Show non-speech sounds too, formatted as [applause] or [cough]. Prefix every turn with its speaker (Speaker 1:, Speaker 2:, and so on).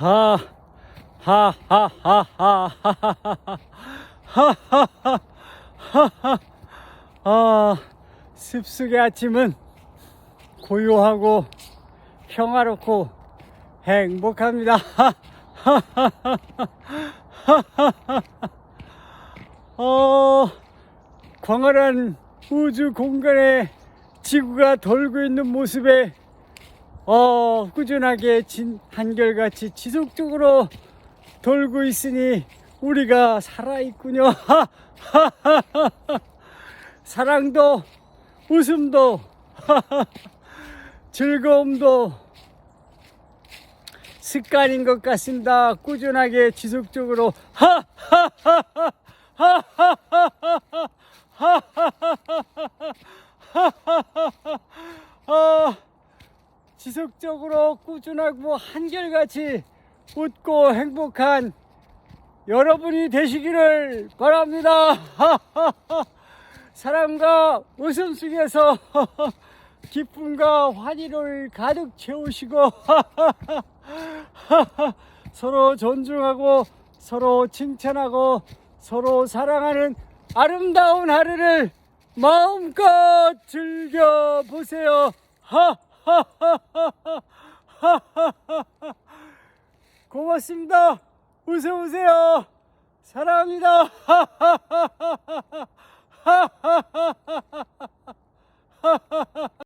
Speaker 1: 하, 하, 하, 하, 하, 하, 하, 하, 하, 하, 아, 습속의 아침은 고요하고 평화롭고 행복합니다. 어, 광활한 우주 공간에 지구가 돌고 있는 모습에 어, 꾸준하게 진, 한결같이 지속적으로 돌고 있으니 우리가 살아있군요. [laughs] 사랑도 웃음도 [laughs] 즐거움도 습관인 것 같습니다. 꾸준하게 지속적으로 어, [laughs] 지속적으로 꾸준하고 한결같이 웃고 행복한 여러분이 되시기를 바랍니다. [laughs] 사랑과 웃음 속에서 [laughs] 기쁨과 환희를 가득 채우시고 [laughs] 서로 존중하고 서로 칭찬하고 서로 사랑하는 아름다운 하루를 마음껏 즐겨 보세요. [laughs] 고맙습니다. 웃어 오세요. 사랑합니다. [laughs]